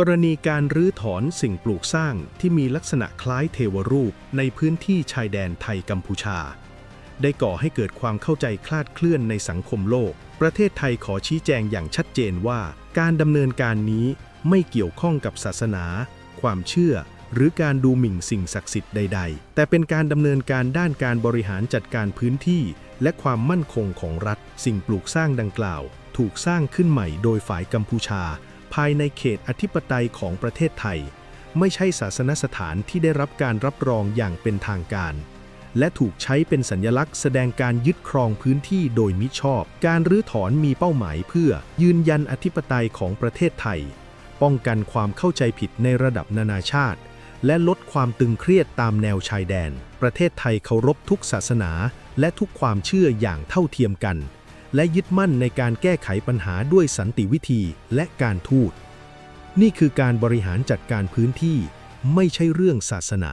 กรณีการรื้อถอนสิ่งปลูกสร้างที่มีลักษณะคล้ายเทวรูปในพื้นที่ชายแดนไทยกัมพูชา ได้ก่อให้เกิดความเข้าใจคลาดเคลื่อนในสังคมโลก ประเทศไทยขอชี้แจงอย่างชัดเจนว่า การดำเนินการนี้ไม่เกี่ยวข้องกับศาสนา ความเชื่อ หรือการดูหมิ่นสิ่งศักดิ์สิทธิ์ใด ๆ แต่เป็นการดำเนินการด้านการบริหารจัดการพื้นที่ และความมั่นคงของรัฐ สิ่งปลูกสร้างดังกล่าว ถูกสร้างขึ้นใหม่โดยฝ่ายกัมพูชา ภายในเขตอธิปไตยของประเทศไทย ไม่ใช่ศาสนสถานที่ได้รับการรับรองอย่างเป็นทางการ และถูกใช้เป็นสัญลักษณ์แสดงการยึดครองพื้นที่โดยมิชอบ การรื้อถอนมีเป้าหมายเพื่อ ยืนยันอธิปไตยของประเทศไทย ป้องกันความเข้าใจผิดในระดับนานาชาติ และลดความตึงเครียดตามแนวชายแดน ประเทศไทยเคารพทุกศาสนา และทุกความเชื่ออย่างเท่าเทียมกัน และยึดมั่นในการแก้ไขปัญหาด้วยสันติวิธีและการทูต นี่คือการบริหารจัดการพื้นที่ไม่ใช่เรื่องศาสนา